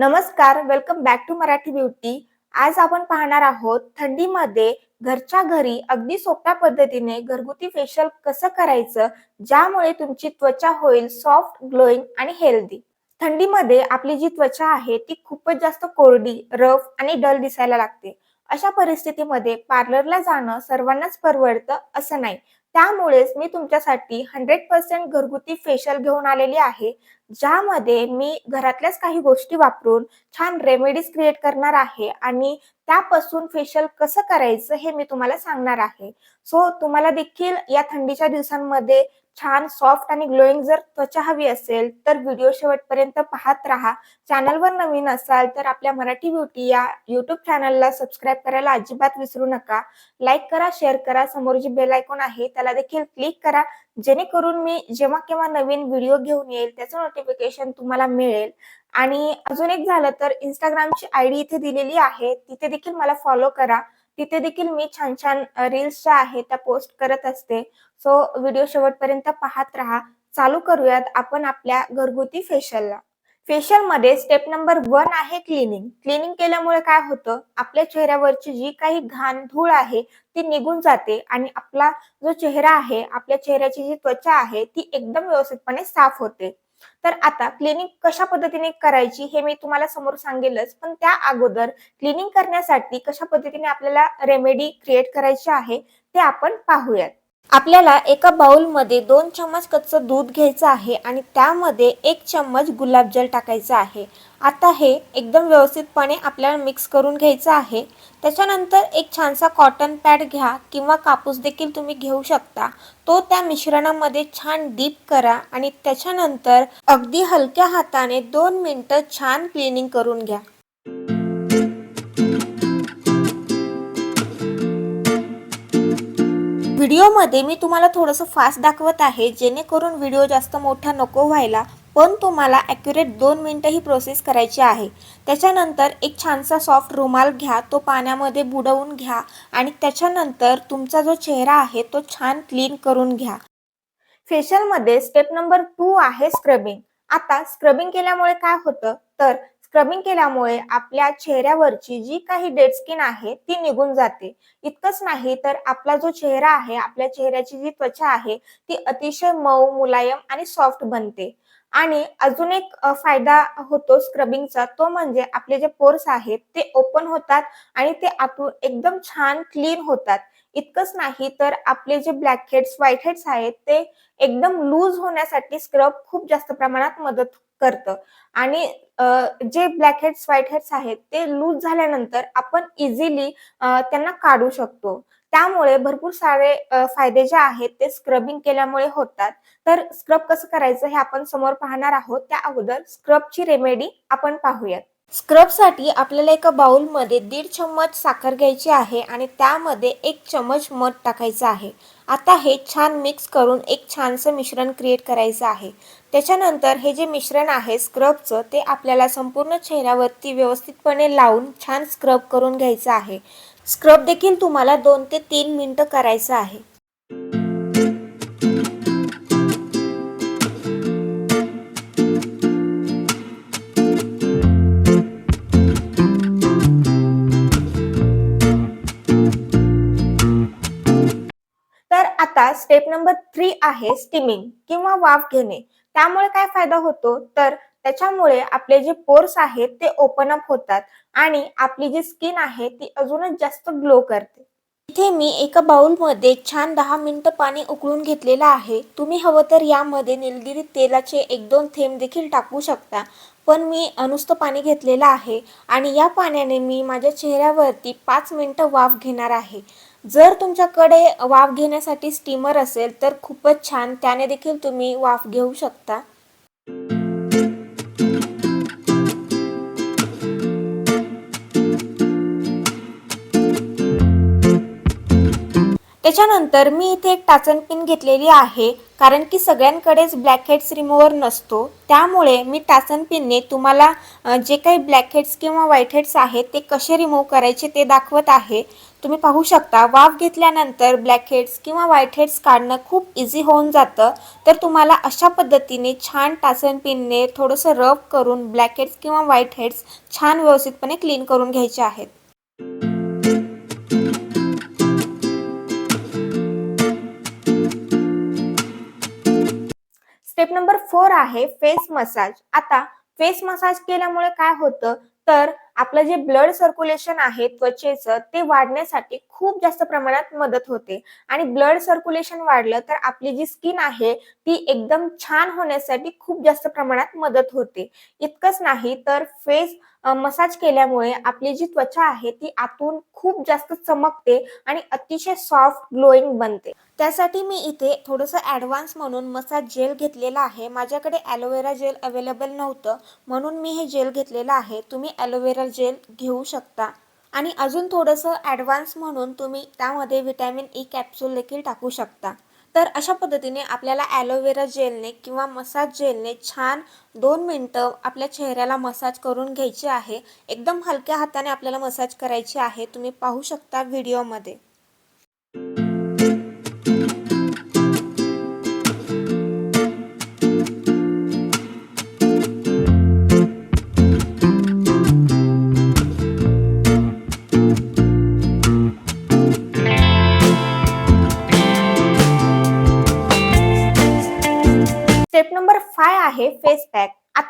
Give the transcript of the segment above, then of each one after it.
नमस्कार welcome back to Marathi beauty आज आपण पाहणार आहोत थंडीमध्ये घरच्या घरी अगदी सोप्या पद्धतीने घरगुती फेशियल कसं करायचं ज्यामुळे तुमची त्वचा होईल सॉफ्ट ग्लोईंग आणि हेल्दी थंडीमध्ये आपली जी त्वचा आहे ती खूपच जास्त कोरडी रफ आणि डल दिसायला लागते. अशा परिस्थितीमध्ये पार्लरला जाणं सर्वांनाच परवडतं असं नाही. त्यामुळेच मी तुमच्यासाठी हंड्रेड पर्सेंट घरगुती फेशियल घेऊन आलेली आहे ज्यामध्ये मी घरातल्याच काही गोष्टी वापरून छान रेमेडीज क्रिएट करणार आहे आणि त्यापासून फेशियल कसं करायचं हे मी तुम्हाला सांगणार आहे. सो तुम्हाला देखील या थंडीच्या दिवसांमध्ये छान सॉफ्ट आणि ग्लोईंग जर त्वचा हवी असेल तर व्हिडिओ शेवटपर्यंत पाहत राहा. चॅनलवर नवीन असाल तर आपल्या मराठी ब्युटी या युट्यूब चॅनलला सबस्क्राईब करायला अजिबात विसरू नका. लाईक करा शेअर करा. समोर जी बेल आयकॉन आहे त्याला देखील क्लिक करा. जेणेकरून मी जेव्हा केव्हा नवीन व्हिडिओ घेऊन येईल त्याचं नोटिफिकेशन तुम्हाला मिळेल. आणि अजून एक झालं तर इंस्टाग्रामची आयडी इथे दिलेली आहे तिथे देखील मला फॉलो करा. तिथे देखील मी छान छान रील्स ज्या आहेत त्या पोस्ट करत असते. सो व्हिडिओ शेवटपर्यंत पाहत राहा. चालू करूयात आपण आपल्या घरगुती फेशियलला फेशियलमध्ये स्टेप नंबर वन आहे क्लिनिंग क्लिनिंग केल्यामुळे काय होतं? आपल्या चेहऱ्यावरची जी काही घाण धूळ आहे ती निघून जाते आणि आपला जो चेहरा आहे आपल्या चेहऱ्याची जी त्वचा आहे ती एकदम व्यवस्थितपणे साफ होते. तर आता क्लिनिंग कशा पद्धतीने करायची हे मी तुम्हाला समोर सांगेलच. पण त्या अगोदर क्लिनिंग करण्यासाठी कशा पद्धतीने आपल्याला रेमेडी क्रिएट करायची आहे ते आपण पाहूयात. आपल्याला एका बाऊलमध्ये दोन चम्मच कच्चं दूध घ्यायचं आहे आणि त्यामध्ये एक चम्मच गुलाबजल टाकायचं आहे. आता हे एकदम व्यवस्थितपणे आपल्याला मिक्स करून घ्यायचं आहे. त्याच्यानंतर एक छानसा कॉटन पॅड घ्या किंवा कापूस देखील तुम्ही घेऊ शकता. तो त्या मिश्रणामध्ये छान डीप करा आणि त्याच्यानंतर अगदी हलक्या हाताने दोन मिनटं छान क्लिनिंग करून घ्या. व्हिडिओमध्ये मी तुम्हाला थोडंसं फास्ट दाखवत आहे जेणेकरून व्हिडिओ जास्त मोठा नको व्हायला पण तुम्हाला ॲक्युरेट दोन मिनटं ही प्रोसेस करायची आहे. त्याच्यानंतर एक छानसा सॉफ्ट रुमाल घ्या तो पाण्यामध्ये बुडवून घ्या आणि त्याच्यानंतर तुमचा जो चेहरा आहे तो छान क्लीन करून घ्या. फेशियलमध्ये स्टेप नंबर टू आहे स्क्रबिंग आता स्क्रबिंग केल्यामुळे काय होतं? तर स्क्रबिंग केल्यामुळे आपल्या चेहऱ्यावरची जी काही डेड स्किन आहे ती निघून जाते. इतकंच नाही तर आपला जो चेहरा आहे आपल्या चेहऱ्याची जी त्वचा आहे ती अतिशय मऊ मुलायम आणि सॉफ्ट बनते. आणि अजून एक फायदा होतो स्क्रबिंगचा तो म्हणजे आपले जे पोर्स आहेत ते ओपन होतात आणि ते आतून एकदम छान क्लीन होतात. इतकंच नाही तर आपले जे ब्लॅक हेड्स व्हाईट हेड्स आहेत ते एकदम लूज होण्यासाठी स्क्रब खूप जास्त प्रमाणात मदत करतं. आणि जे ब्लॅक हेड्स व्हाईट हेड्स आहेत ते लूज झाल्यानंतर आपण इझिली त्यांना काढू शकतो. त्यामुळे भरपूर सारे फायदे जे आहेत ते स्क्रबिंग केल्यामुळे होतात. तर स्क्रब कसं करायचं हे आपण समोर पाहणार आहोत. त्या अगोदर स्क्रबची रेमेडी आपण पाहूयात. स्क्रबसाठी आपल्याला एका बाउलमध्ये दीड चम्मच साखर घ्यायची आहे आणि त्यामध्ये एक चम्मच मध टाकायचं आहे. आता हे छान मिक्स करून एक छानसं मिश्रण क्रिएट करायचं आहे. त्याच्यानंतर हे जे मिश्रण आहे स्क्रबचं ते आपल्याला संपूर्ण चेहऱ्यावरती व्यवस्थितपणे लावून छान स्क्रब करून घ्यायचं आहे. स्क्रब देखील तुम्हाला दोन ते तीन मिनटं करायचं आहे. स्टेप नंबर थ्री आहे स्टिमिंग किंवा वाफ घेणे. त्यामुळे काय फायदा होतो? तर त्याच्यामुळे आपले जे पोर्स आहेत ते ओपन अप होतात आणि आपली जी स्किन आहे ती अजूनच जास्त ग्लो करते. इथे मी एका बाउलमध्ये छान दहा मिनटं पाणी उकळून घेतलेलं आहे. तुम्ही हवं तर यामध्ये निलगिरी तेलाचे एक दोन थेंब देखील टाकू शकता. पण मी अनुस्त पाणी घेतलेलं आहे आणि या पाण्याने मी माझ्या चेहऱ्यावरती पाच मिनटं वाफ घेणार आहे. जर तुमच्याकडे वाफ घेण्यासाठी स्टीमर असेल तर खूपच छान. त्याने देखील तुम्ही वाफ घेऊ शकता. त्याच्यानंतर मी इथे एक टाचन पिन घेतलेली आहे कारण की सगळ्यांकडेच ब्लॅकहेड्स रिमूव्हर नसतो. त्यामुळे मी टाचन पिनने तुम्हाला जे काही ब्लॅकहेड्स किंवा व्हाईटहेड्स आहेत ते कसे रिमूव्ह करायचे ते दाखवत आहे. तुम्ही पाहू शकता वाफ घेतल्यानंतर ब्लॅकहेड्स किंवा व्हाईटहेड्स काढणं खूप इझी होऊन जातं. तर तुम्हाला अशा पद्धतीने छान टाचन पिनने थोडंसं रब करून ब्लॅकहेड्स किंवा व्हाईटहेड्स छान व्यवस्थितपणे क्लीन करून घ्यायचे आहेत. स्टेप नंबर फोर आहे फेस मसाज आता फेस मसाज केल्यामुळे काय होतं? तर आपलं जे ब्लड सर्क्युलेशन आहे त्वचेचं ते वाढण्यासाठी खूप जास्त प्रमाणात मदत होते. आणि ब्लड सर्क्युलेशन वाढलं तर आपली जी स्किन आहे ती एकदम छान होण्यासाठी खूप जास्त प्रमाणात मदत होते. इतकंच नाही तर फेस मसाज केल्यामुळे आपली जी त्वचा आहे ती आतून खूप जास्त चमकते आणि अतिशय सॉफ्ट ग्लोईंग बनते. त्यासाठी मी इथे थोडंसं ॲडव्हान्स म्हणून मसाज जेल घेतलेला आहे. माझ्याकडे ॲलोवेरा जेल अवेलेबल नव्हतं म्हणून मी हे जेल घेतलेलं आहे. तुम्ही ॲलोवेरा जेल घेऊ शकता. आणि अजून थोडंसं ॲडव्हान्स म्हणून तुम्ही त्यामध्ये व्हिटॅमिन ई कॅप्सूल देखील टाकू शकता. तर अशा पद्धतीने आपल्याला ॲलोवेरा जेलने किंवा मसाज जेलने छान दोन मिनटं आपल्या चेहऱ्याला मसाज करून घ्यायची आहे. एकदम हलक्या हाताने आपल्याला मसाज करायची आहे. तुम्ही पाहू शकता व्हिडिओमध्ये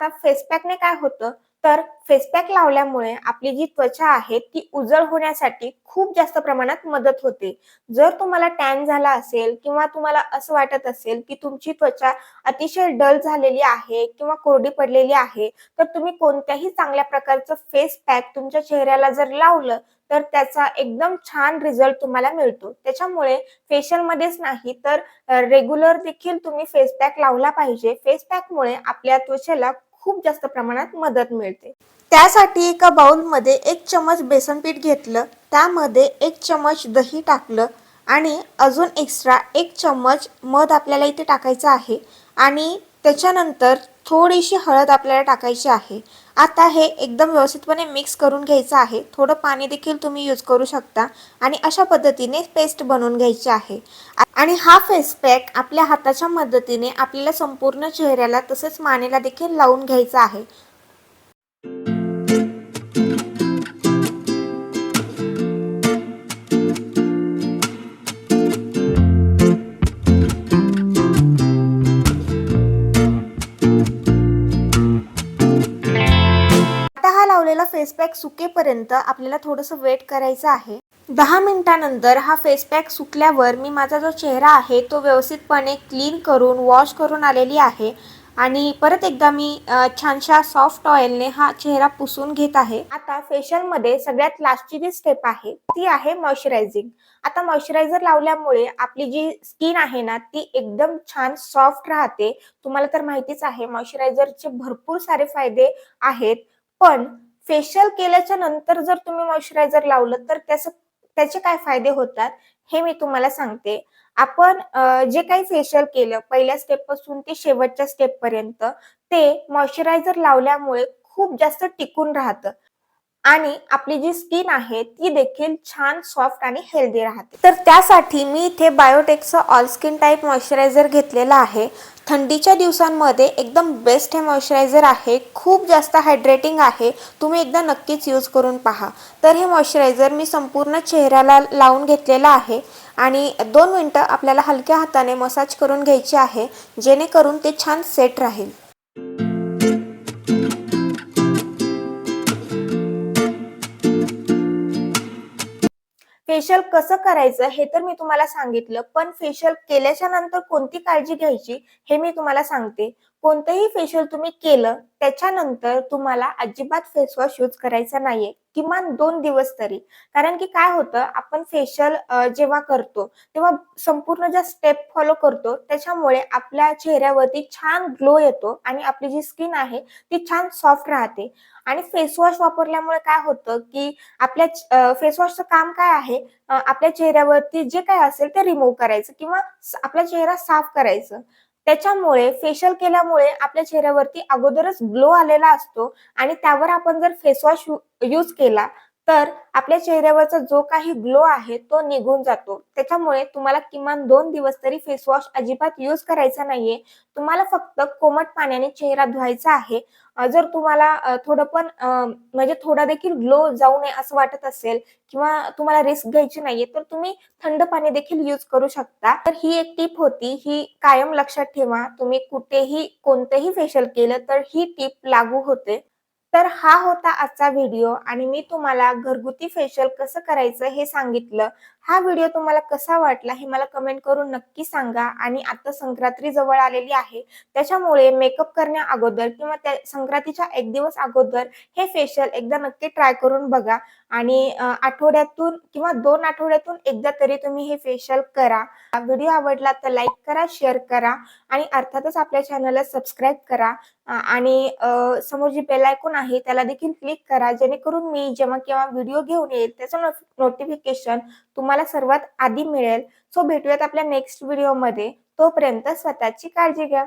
आता फेसपॅकने काय होतं? तर फेस पॅक लावल्यामुळे आपली जी त्वचा आहे ती उजळ होण्यासाठी खूप जास्त प्रमाणात मदत होते. जर तुम्हाला टॅन झाला असेल किंवा तुम्हाला असं वाटत असेल की तुमची त्वचा अतिशय डल झालेली आहे किंवा कोरडी पडलेली आहे तर तुम्ही कोणत्याही चांगल्या प्रकारचं फेस पॅक तुमच्या चेहऱ्याला जर लावलं तर त्याचा एकदम छान रिझल्ट तुम्हाला मिळतो. त्याच्यामुळे फेशियल मध्येच नाही तर रेग्युलर देखील तुम्ही फेस पॅक लावला पाहिजे. फेस पॅकमुळे आपल्या त्वचेला खूप जास्त प्रमाणात मदत मिळते. त्यासाठी एका बाउलमध्ये एक चमच बेसन पीठ घेतलं त्यामध्ये एक चमच दही टाकलं आणि अजून एक्स्ट्रा एक चमच मध आपल्याला इथे टाकायचं आहे आणि त्याच्यानंतर थोडीशी हळद आपल्याला टाकायची आहे. आता हे एकदम व्यवस्थितपणे मिक्स करून घ्यायचं आहे. थोडं पाणी देखील तुम्ही यूज करू शकता आणि अशा पद्धतीने पेस्ट बनवून घ्यायची आहे. आणि हा फेस पॅक आपल्या हाताच्या मदतीने आपल्याला संपूर्ण चेहऱ्याला तसेच मानेला देखील लावून घ्यायचा आहे. पॅक सुकेपर्यंत आपल्याला थोडंसं वेट करायचं आहे. दहा मिनिटानंतर हा फेस पॅक सुकल्यावर मी माझा जो चेहरा आहे तो व्यवस्थितपणे क्लीन करून वॉश करून आलेली आहे. आणि परत एकदा मी छानशा सॉफ्ट ऑइलने हा चेहरा पुसून घेत आहे. आता फेशियलमध्ये सगळ्यात लास्टची जी स्टेप आहे ती आहे मॉइश्चरायझिंग आता मॉइश्चरायझर लावल्यामुळे आपली जी स्किन आहे ना ती एकदम छान सॉफ्ट राहते. तुम्हाला तर माहितीच आहे मॉइश्चरायझरचे भरपूर सारे फायदे आहेत. पण फेशियल केल्याच्यानंतर जर तुम्ही मॉइश्चरायझर लावलं तर त्याचं त्याचे काय फायदे होतात हे मी तुम्हाला सांगते. आपण जे काही फेशियल केलं पहिल्या स्टेपपासून ते शेवटच्या स्टेप पर्यंत ते मॉइश्चरायझर लावल्यामुळे खूप जास्त टिकून राहतं. आणि आपली जी स्किन आहे ती देखील छान सॉफ्ट आणि हेल्दी राहते. तर त्यासाठी मी इथे बायोटेकचं ऑल स्किन टाईप मॉइश्चरायझर घेतलेलं आहे. थंडीच्या दिवसांमध्ये एकदम बेस्ट हे मॉइश्चरायझर आहे. खूप जास्त हायड्रेटिंग आहे. तुम्ही एकदा नक्कीच यूज करून पहा. तर हे मॉइश्चरायझर मी संपूर्ण चेहऱ्याला लावून घेतलेलं आहे. आणि दोन मिनटं आपल्याला हलक्या हाताने मसाज करून घ्यायची आहे. जेणेकरून ते छान सेट राहील. फेशियल कसं करायचं हे तर मी तुम्हाला सांगितलं पण फेशियल केल्याच्यानंतर कोणती काळजी घ्यायची हे मी तुम्हाला सांगते. कोणतंही फेशियल तुम्ही केलं त्याच्यानंतर तुम्हाला अजिबात फेसवॉश यूज करायचा नाहीये. किमान दोन दिवस तरी. कारण की काय होतं आपण फेशियल जेव्हा करतो तेव्हा संपूर्ण ज्या स्टेप फॉलो करतो त्याच्यामुळे आपल्या चेहऱ्यावरती छान ग्लो येतो आणि आपली जी स्किन आहे ती छान सॉफ्ट राहते. आणि फेसवॉश वापरल्यामुळे काय होतं की आपल्या फेसवॉशचं काम काय आहे आपल्या चेहऱ्यावरती जे काय असेल ते रिमूव्ह करायचं किंवा आपला चेहरा साफ करायचं. त्याच्यामुळे फेशियल केल्यामुळे आपल्या चेहऱ्यावरती अगोदरच ग्लो आलेला असतो आणि त्यावर आपण जर फेसवॉश यूज केला तर आपल्या चेहऱ्यावरचा जो काही ग्लो आहे तो निघून जातो. त्याच्यामुळे तुम्हाला किमान दोन दिवस तरी फेसवॉश अजिबात यूज करायचा नाहीये. तुम्हाला फक्त कोमट पाण्याने चेहरा धुवायचा आहे. जर तुम्हाला थोडं पण म्हणजे थोडा देखील ग्लो जाऊ नये असं वाटत असेल किंवा तुम्हाला रिस्क घ्यायची नाहीये तर तुम्ही थंड पाणी देखील यूज करू शकता. तर ही एक टीप होती. ही कायम लक्षात ठेवा. तुम्ही कुठेही कोणतेही फेशियल केलं तर ही टीप लागू होते. तर हा होता आजचा व्हिडिओ आणि मी तुम्हाला घरगुती फेशियल कसं करायचं हे सांगितलं. हा व्हिडिओ तुम्हाला कसा वाटला हे मला कमेंट करून नक्की सांगा. आणि आता संक्रांती जवळ आलेली आहे त्याच्यामुळे मेकअप करण्या अगोदर किंवा त्या संक्रांतीच्या एक दिवस अगोदर हे फेशियल एकदा नक्की ट्राय करून बघा. आणि आठवड्यातून किंवा दोन आठवड्यातून एकदा तरी तुम्ही हे फेशियल करा. व्हिडिओ आवडला तर लाईक करा शेअर करा आणि अर्थातच आपल्या चॅनलला सबस्क्राईब करा. आणि समोर जी बेल आयकॉन आहे त्याला देखील क्लिक करा. जेणेकरून मी जेव्हा केव्हा व्हिडिओ घेऊन येईल त्याचं नोटिफिकेशन तुम्हाला सर्वात आधी मिळेल. सो भेटूयात आपल्या नेक्स्ट व्हिडिओमध्ये तोपर्यंत स्वतःची काळजी घ्या.